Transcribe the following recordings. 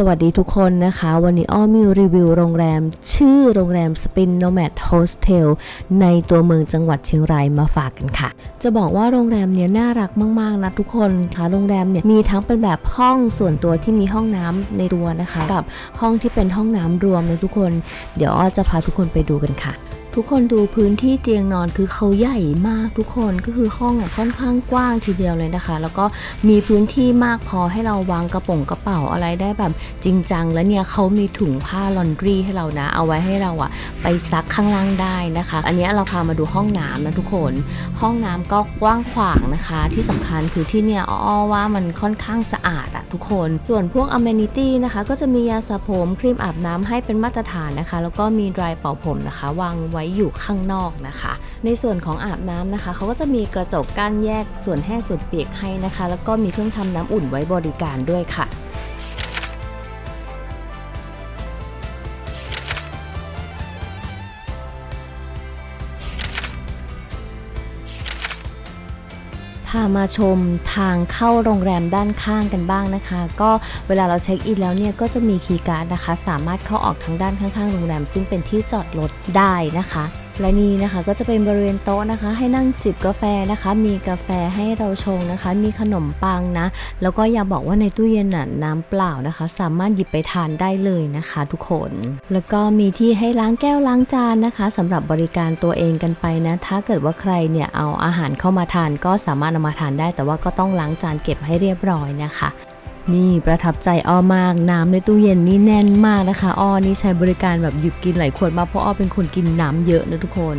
สวัสดีทุกคนนะคะ วันนี้อ้อมีรีวิวโรงแรม ชื่อโรงแรม Spin Nomad Hostel ในตัวเมืองจังหวัดเชียงรายมาฝากกันค่ะ จะบอกว่าโรงแรมเนี้ยน่ารักมาก ๆ นะทุกคนค่ะโรงแรมเนี่ยมีทั้งเป็นแบบห้องส่วนตัวที่มีห้องน้ำในตัวนะคะ กับห้องที่เป็นห้องน้ำรวมนะทุกคน เดี๋ยวอ้อจะพาทุกคนไปดูกันค่ะ ทุกคนดูพื้นที่เตียงนอนคือเขาใหญ่มากทุกคนก็คือห้องอะค่อนข้างกว้างทีเดียวเลยนะคะ แล้วก็มีพื้นที่มากพอให้เราวางกระป๋องกระเป๋าอะไรได้แบบจริงจังแล้วเนี่ยเขามีถุงผ้าลอนดรีให้เรานะ เอาไว้ให้เราอะไปซักข้างล่างได้นะคะ อันนี้เราพามาดูห้องน้ำนะทุกคน ห้องน้ำก็กว้างขวางนะคะ ที่สำคัญคือที่เนี่ยอ้อว่ามันค่อนข้างสะอาดอะทุกคนส่วนพวกอเมนิตี้นะคะ ก็จะมียาสระผมครีมอาบน้ำให้เป็นมาตรฐานนะคะ แล้วก็มีดรายเป่าผมนะคะ วางไว้อยู่ข้างนอกนะคะ ในส่วนของอาบน้ำนะคะเขาก็จะมีกระจกกั้นแยกส่วนแห้งส่วนเปียกให้นะคะ แล้วก็มีเครื่องทำน้ำอุ่นไว้บริการด้วยค่ะ พามาชมทางเข้าโรงแรมด้านข้างกันบ้างนะคะ ก็เวลาเราเช็คอินแล้วเนี่ยก็จะมีคีย์การ์ดนะคะ สามารถเข้าออกทางด้านข้างๆ โรงแรม ซึ่งเป็นที่จอดรถได้นะคะ และนี่นะคะก็จะเป็นบริเวณโต๊ะนะคะ ให้นั่งจิบกาแฟนะคะ มีกาแฟให้เราชงนะคะ มีขนมปังนะ แล้วก็อย่าบอกว่าในตู้เย็นน่ะน้ำเปล่านะคะ สามารถหยิบไปทานได้เลยนะคะ ทุกคน แล้วก็มีที่ให้ล้างแก้วล้างจานนะคะสำหรับบริการตัวเองกันไปนะ ถ้าเกิดว่าใครเนี่ยเอาอาหารเข้ามาทานก็สามารถนำมาทานได้ แต่ว่าก็ต้องล้างจานเก็บให้เรียบร้อยนะคะ นี่ประทับใจอ้อมากน้ำในตู้เย็นนี่แน่นมากนะคะอ้อนี่ใช้บริการแบบหยิบกินหลายขวดมาเพราะอ้อเป็นคนกินน้ำเยอะนะทุกคน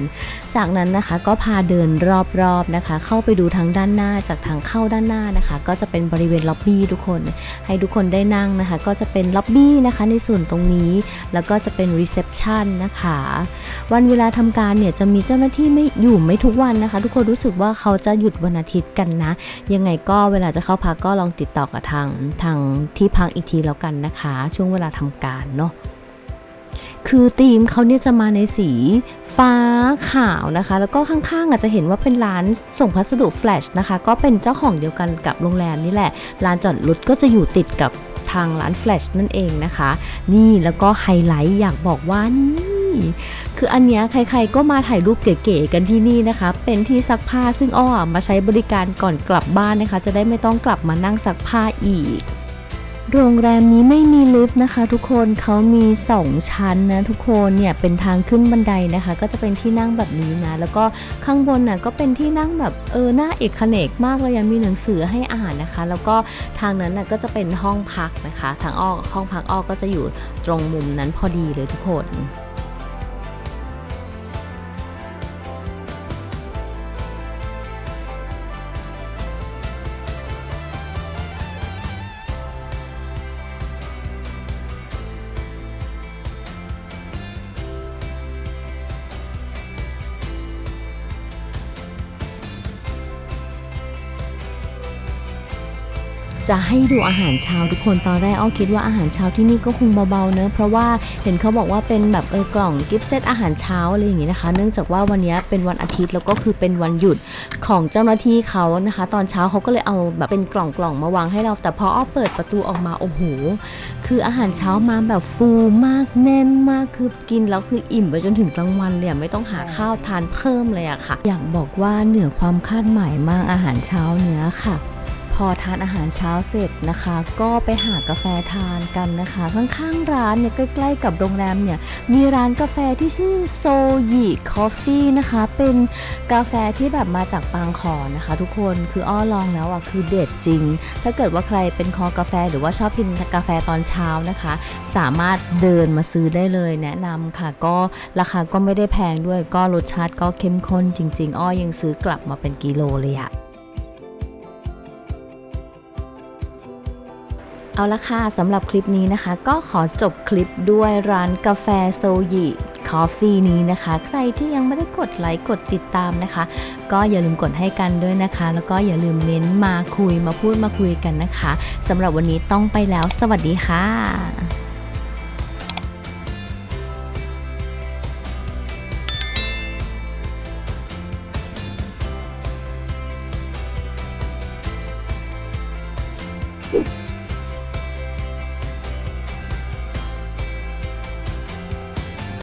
จากนั้นนะคะก็พาเดินรอบๆนะคะ เข้าไปดูทางด้านหน้าจากทางเข้าด้านหน้านะคะ ก็จะเป็นบริเวณล็อบบี้ทุกคน ให้ทุกคนได้นั่งนะคะ ก็จะเป็นล็อบบี้นะคะในส่วนตรงนี้ แล้วก็จะเป็นรีเซพชันนะคะวันเวลาทำการเนี่ยจะมีเจ้าหน้าที่ไม่อยู่ไม่ทุกวันนะคะ ทุกคนรู้สึกว่าเขาจะหยุดวันอาทิตย์กันนะ ยังไงก็เวลาจะเข้าพักก็ลองติดต่อกับทางทางที่พักอีกทีแล้วกันนะคะ ช่วงเวลาทำการเนาะคือธีมเขาเนี่ยจะมาในสีฟ้าขาวนะคะ แล้วก็ข้างๆอาจจะเห็นว่าเป็นร้านส่งพัสดุแฟลชนะคะ ก็เป็นเจ้าของเดียวกันกับโรงแรมนี่แหละร้านจอดรถก็จะอยู่ติดกับทางร้านแฟลชนั่นเองนะคะ นี่แล้วก็ไฮไลท์อยากบอกว่านี่ คืออันเนี้ยใครๆก็มาถ่ายรูปเก๋ๆกันที่นี่นะคะ เป็นที่ซักผ้าซึ่งอ้อมาใช้บริการก่อนกลับบ้านนะคะ จะได้ไม่ต้องกลับมานั่งซักผ้าอีกโรงแรมนี้ไม่มีลิฟต์นะคะ ทุกคนเขามี 2 ชั้นนะทุกคนเนี่ยเป็นทางขึ้นบันไดนะคะ ก็จะเป็นที่นั่งแบบนี้นะ แล้วก็ข้างบนน่ะก็เป็นที่นั่งแบบเออหน้าเอกเนกมากเลยยังมีหนังสือให้อ่านนะคะ แล้วก็ทางนั้นน่ะก็จะเป็นห้องพักนะคะ ทางออกห้องพักออกก็จะอยู่ตรงมุมนั้นพอดีเลยทุกคน จะให้ดูอาหารเช้าทุกคนตอนแรกอ้อคิดว่าอาหารเช้าที่นี่ก็คงเบาๆเนอะเพราะว่าเห็นเขาบอกว่าเป็นแบบเออกล่องกิฟต์เซตอาหารเช้าอะไรอย่างงี้นะคะ เนื่องจากว่าวันนี้เป็นวันอาทิตย์แล้วก็คือเป็นวันหยุดของเจ้าหน้าที่เขานะคะ ตอนเช้าเขาก็เลยเอาแบบเป็นกล่องๆมาวางให้เรา แต่พออ้อเปิดประตูออกมาโอ้โหคืออาหารเช้ามาแบบฟูมากแน่นมากคือกินแล้วคืออิ่มไปจนถึงกลางวันเลยไม่ต้องหาข้าวทานเพิ่มเลยอะค่ะ อยากบอกว่าเหนือความคาดหมายมากอาหารเช้าเนื้อค่ะ พอทานอาหารเช้าเสร็จนะคะ ก็ไปหากาแฟทานกันนะคะ ข้างๆร้านเนี่ยใกล้ๆกับโรงแรมเนี่ยมีร้านกาแฟที่ชื่อโซยิคอฟฟี่นะคะ เป็นกาแฟที่แบบมาจากปางขอนะคะ ทุกคนคืออ้อลองแล้วอะคือเด็ดจริง ถ้าเกิดว่าใครเป็นคอกาแฟหรือว่าชอบกินกาแฟตอนเช้านะคะ สามารถเดินมาซื้อได้เลยแนะนำค่ะ ก็ราคาก็ไม่ได้แพงด้วยก็รสชาติก็เข้มข้นจริง ๆ อ้อยังซื้อกลับมาเป็นกิโลเลยอะ เอาละค่ะสำหรับคลิปนี้นะคะ ก็ขอจบคลิปด้วยร้านกาแฟโซยิคอฟฟี่นี้นะคะ ใครที่ยังไม่ได้กดไลค์กดติดตามนะคะ ก็อย่าลืมกดให้กันด้วยนะคะ แล้วก็อย่าลืมเม้นต์มาคุยมาพูดมาคุยกันนะคะสำหรับวันนี้ต้องไปแล้ว สวัสดีค่ะ